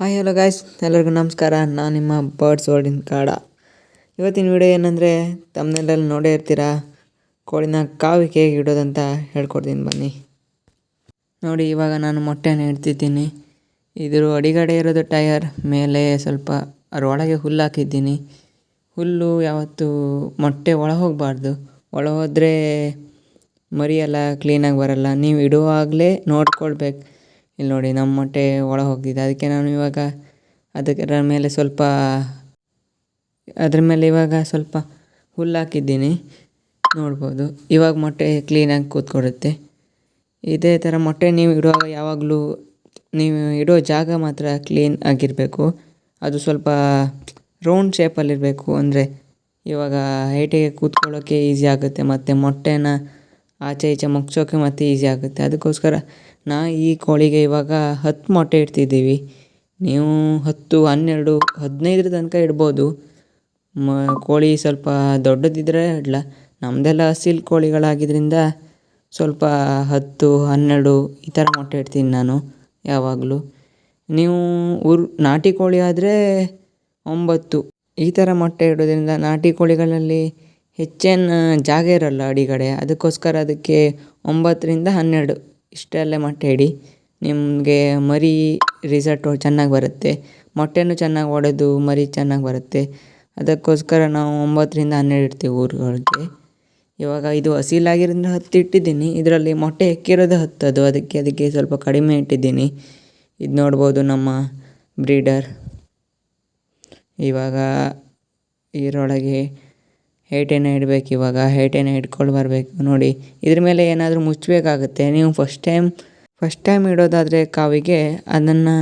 Hi hello guys ಎಲ್ಲರಿಗೂ ನಮಸ್ಕಾರ. ನಾನು ನಿಮ್ಮ ಬರ್ಡ್ಸ್ ವರ್ಲ್ಡಿನ ಕಾಡ. ಇವತ್ತಿನ ವಿಡಿಯೋ ಏನಂದರೆ ತಮ್ಮನೆಲ್ಲ ನೋಡೇ ಇರ್ತೀರಾ? ಕೋಳಿನ ಕಾವಿಗೆ ಹೇಗೆ ಇಡೋದಂತ ಹೇಳ್ಕೊಡ್ತೀನಿ ಬನ್ನಿ. ನೋಡಿ, ಇವಾಗ ನಾನು ಮೊಟ್ಟೆನ ಇಡ್ತಿದ್ದೀನಿ. ಇದ್ರ ಅಡಿಗಡೆ ಇರೋದು ಟಯರ್, ಮೇಲೆ ಸ್ವಲ್ಪ ಅದರೊಳಗೆ ಹುಲ್ಲು ಹಾಕಿದ್ದೀನಿ. ಹುಲ್ಲು ಯಾವತ್ತೂ ಮೊಟ್ಟೆ ಒಳ ಹೋಗಬಾರ್ದು ಒಳ ಹೋದರೆ ಮರಿಯೆಲ್ಲ ಕ್ಲೀನಾಗಿ ಬರಲ್ಲ. ನೀವು ಇಡುವಾಗಲೇ ನೋಡ್ಕೊಳ್ಬೇಕು. ಇಲ್ಲಿ ನೋಡಿ ನಮ್ಮ ಮೊಟ್ಟೆ ಒಳ ಹೋಗಿದೆ. ಅದಕ್ಕೆ ನಾನು ಇವಾಗ ಅದರ ಮೇಲೆ ಸ್ವಲ್ಪ ಅದ್ರ ಮೇಲೆ ಇವಾಗ ಸ್ವಲ್ಪ ಹುಲ್ಲು ಹಾಕಿದ್ದೀನಿ. ನೋಡ್ಬೋದು. ಇವಾಗ ಮೊಟ್ಟೆ ಕ್ಲೀನಾಗಿ ಕೂತ್ಕೊಡುತ್ತೆ ಇದೇ ಥರ ಮೊಟ್ಟೆ ನೀವು ಇಡುವಾಗ ಯಾವಾಗಲೂ ನೀವು ಇಡೋ ಜಾಗ ಮಾತ್ರ ಕ್ಲೀನ್ ಆಗಿರಬೇಕು. ಅದು ಸ್ವಲ್ಪ ರೌಂಡ್ ಶೇಪಲ್ಲಿರಬೇಕು ಅಂದರೆ ಇವಾಗ ಹೈಟಿಗೆ ಕೂತ್ಕೊಳ್ಳೋಕ್ಕೆ ಈಸಿ ಆಗುತ್ತೆ. ಮತ್ತು ಮೊಟ್ಟೆನ ಆಚೆ ಈಚೆ ಮುಗ್ಸೋಕ್ಕೆ ಮತ್ತೆ ಈಸಿ ಆಗುತ್ತೆ. ಅದಕ್ಕೋಸ್ಕರ ನಾ ಈ ಕೋಳಿಗೆ ಇವಾಗ ಹತ್ತು ಮೊಟ್ಟೆ ಇಡ್ತಿದ್ದೀವಿ. ನೀವು ಹತ್ತು, ಹನ್ನೆರಡು, ಹದಿನೈದರ ತನಕ ಇಡ್ಬೋದು. ಮ, ಕೋಳಿ ಸ್ವಲ್ಪ ದೊಡ್ಡದಿದ್ದರೆ ಇಡಲ್ಲ ನಮ್ಮದೆಲ್ಲ ಹಸಿಲ್ ಕೋಳಿಗಳಾಗಿದ್ದರಿಂದ ಸ್ವಲ್ಪ ಹತ್ತು, ಹನ್ನೆರಡು ಈ ಥರ ಮೊಟ್ಟೆ ಇಡ್ತೀನಿ ನಾನು ಯಾವಾಗಲೂ. ನೀವು ಊರು ನಾಟಿ ಕೋಳಿ ಆದರೆ ಒಂಬತ್ತು ಈ ಥರ ಮೊಟ್ಟೆ ಇಡೋದ್ರಿಂದ ನಾಟಿ ಕೋಳಿಗಳಲ್ಲಿ ಹೆಚ್ಚೇನು ಜಾಗ ಇರಲ್ಲ ಅಡಿಗಡೆ ಅದಕ್ಕೋಸ್ಕರ ಅದಕ್ಕೆ ಒಂಬತ್ತರಿಂದ ಹನ್ನೆರಡು ಇಷ್ಟರಲ್ಲೇ ಮೊಟ್ಟೆ ಇಡಿ. ನಿಮಗೆ ಮರಿ ರಿಸಲ್ಟು ಚೆನ್ನಾಗಿ ಬರುತ್ತೆ. ಮೊಟ್ಟೆನೂ ಚೆನ್ನಾಗಿ ಒಡೆದು ಮರಿ ಚೆನ್ನಾಗಿ ಬರುತ್ತೆ. ಅದಕ್ಕೋಸ್ಕರ ನಾವು ಒಂಬತ್ತರಿಂದ ಹನ್ನೆರಡು ಇಡ್ತೀವಿ ಊರುಗಳಿಗೆ. ಇವಾಗ ಇದು ಹಸಿಲಾಗಿರೋದ್ರಿಂದ ಹತ್ತು ಇಟ್ಟಿದ್ದೀನಿ. ಇದರಲ್ಲಿ ಮೊಟ್ಟೆ ಹೆಕ್ಕಿರೋದು ಹತ್ತದು ಅದಕ್ಕೆ ಅದಕ್ಕೆ ಸ್ವಲ್ಪ ಕಡಿಮೆ ಇಟ್ಟಿದ್ದೀನಿ. ಇದು ನೋಡ್ಬೋದು ನಮ್ಮ ಬ್ರೀಡರ್. ಇವಾಗ ಇದರೊಳಗೆ ಹೇಟೆನ ಇಡಬೇಕು, ಇವಾಗ ಹೇಟೆನ ಇಟ್ಕೊಂಡು ಬರಬೇಕು. ನೋಡಿ, ಇದ್ರ ಮೇಲೆ ಏನಾದರೂ ಮುಚ್ಚಬೇಕಾಗುತ್ತೆ ನೀವು ಫಸ್ಟ್ ಟೈಮ್ ಫಸ್ಟ್ ಟೈಮ್ ಇಡೋದಾದರೆ ಕಾವಿಗೆ ಅದನ್ನು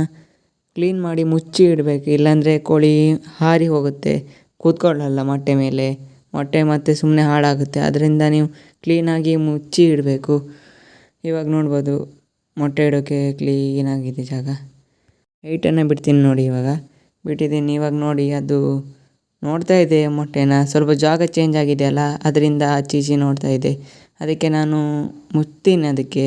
ಕ್ಲೀನ್ ಮಾಡಿ ಮುಚ್ಚಿ ಇಡಬೇಕು. ಇಲ್ಲಾಂದರೆ ಕೋಳಿ ಹಾರಿ ಹೋಗುತ್ತೆ. ಕೂತ್ಕೊಳ್ಳಲ್ಲ ಮೊಟ್ಟೆ ಮೇಲೆ. ಮೊಟ್ಟೆ ಮತ್ತು ಸುಮ್ಮನೆ ಹಾಳಾಗುತ್ತೆ. ಅದರಿಂದ ನೀವು ಕ್ಲೀನಾಗಿ ಮುಚ್ಚಿ ಇಡಬೇಕು. ಇವಾಗ ನೋಡ್ಬೋದು, ಮೊಟ್ಟೆ ಇಡೋಕ್ಕೆ ಕ್ಲೀನಾಗಿದೆ ಜಾಗ. ಏಟನ್ನು ಬಿಡ್ತೀನಿ ನೋಡಿ ಇವಾಗ. ಬಿಟ್ಟಿದ್ದೀನಿ. ಇವಾಗ ನೋಡಿ, ಅದು ನೋಡ್ತಾ ಇದೆ ಮೊಟ್ಟೆನ. ಸ್ವಲ್ಪ ಜಾಗ ಚೇಂಜ್ ಆಗಿದೆಯಲ್ಲ, ಅದರಿಂದ ಆಚೆ ಈಚೆ ನೋಡ್ತಾ ಇದೆ ಅದಕ್ಕೆ ನಾನು ಮುಚ್ತೀನಿ ಅದಕ್ಕೆ.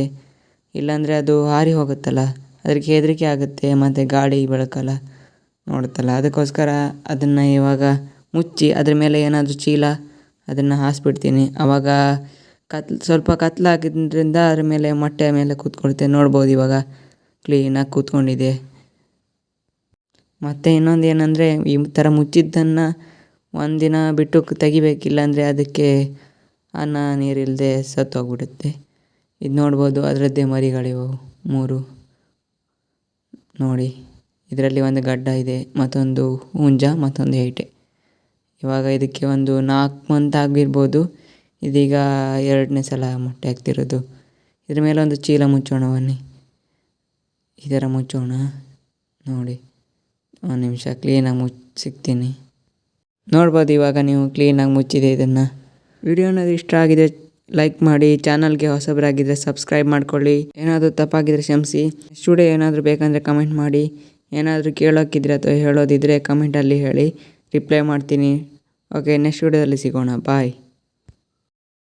ಇಲ್ಲಾಂದರೆ ಅದು ಹಾರಿ ಹೋಗುತ್ತಲ್ಲ ಅದಕ್ಕೆ ಹೆದರಿಕೆ ಆಗುತ್ತೆ, ಮತ್ತು ಗಾಳಿ ಬೆಳಕಲ್ಲ ನೋಡುತ್ತಲ್ಲ. ಅದಕ್ಕೋಸ್ಕರ ಅದನ್ನು ಇವಾಗ ಮುಚ್ಚಿ, ಅದ್ರ ಮೇಲೆ ಏನಾದರೂ ಚೀಲ ಅದನ್ನು ಹಾಸ್ಬಿಡ್ತೀನಿ. ಆವಾಗ ಕತ್ಲು, ಸ್ವಲ್ಪ ಕತ್ಲಾಗಿದ್ದರಿಂದ ಅದ್ರ ಮೇಲೆ ಮೊಟ್ಟೆ ಮೇಲೆ ಕೂತ್ಕೊಳುತ್ತೆ ನೋಡ್ಬೋದು ಇವಾಗ ಕ್ಲೀನಾಗಿ ಕೂತ್ಕೊಂಡಿದೆ ಮತ್ತು ಇನ್ನೊಂದು ಏನಂದರೆ ಈ ಥರ ಮುಚ್ಚಿದ್ದನ್ನು ಒಂದಿನ ಬಿಟ್ಟು ತೆಗಿಬೇಕು ಇಲ್ಲಾಂದರೆ ಅದಕ್ಕೆ ಅನ್ನ ನೀರಿಲ್ಲದೆ ಸತ್ತೋಗ್ಬಿಡುತ್ತೆ. ಇದು ನೋಡ್ಬೋದು, ಅದರದ್ದೇ ಮರಿಗಳಿವು ಮೂರು. ನೋಡಿ, ಇದರಲ್ಲಿ ಒಂದು ಗಡ್ಡ ಇದೆ, ಮತ್ತೊಂದು ಹುಂಜ, ಮತ್ತೊಂದು ಏಟೆ. ಇವಾಗ ಇದಕ್ಕೆ ಒಂದು ನಾಲ್ಕು ಮಂತ್ ಆಗಿರ್ಬೋದು, ಇದೀಗ ಎರಡನೇ ಸಲ ಮೊಟ್ಟೆ ಹಾಕ್ತಿರೋದು. ಇದ್ರ ಮೇಲೆ ಒಂದು ಚೀಲ ಮುಚ್ಚೋಣ ಬನ್ನಿ. ಈ ಥರ ಮುಚ್ಚೋಣ. ನೋಡಿ. ಒಂದು ನಿಮಿಷ ಕ್ಲೀನಾಗಿ ಮುಚ್ಚಿ ಸಿಗ್ತೀನಿ ನೋಡ್ಬೋದು ಇವಾಗ ನೀವು ಕ್ಲೀನಾಗಿ ಮುಚ್ಚಿದೆ ಇದನ್ನು. ವಿಡಿಯೋನ ಇಷ್ಟ ಆಗಿದೆ ಲೈಕ್ ಮಾಡಿ, ಚಾನಲ್ಗೆ ಹೊಸಬರಾಗಿದ್ದರೆ ಸಬ್ಸ್ಕ್ರೈಬ್ ಮಾಡ್ಕೊಳ್ಳಿ. ಏನಾದರೂ ತಪ್ಪಾಗಿದ್ರೆ ಕ್ಷಮಿಸಿ. ಸ್ಟುಡಿಯೋ ಏನಾದರೂ ಬೇಕಂದರೆ ಕಮೆಂಟ್ ಮಾಡಿ. ಏನಾದರೂ ಕೇಳೋಕ್ಕಿದ್ರೆ ಅಥವಾ ಹೇಳೋದಿದ್ದರೆ ಕಮೆಂಟಲ್ಲಿ ಹೇಳಿ. ರಿಪ್ಲೈ ಮಾಡ್ತೀನಿ. ಓಕೆ, ನೆಕ್ಸ್ಟ್ ವಿಡಿಯೋದಲ್ಲಿ ಸಿಗೋಣ. ಬಾಯ್.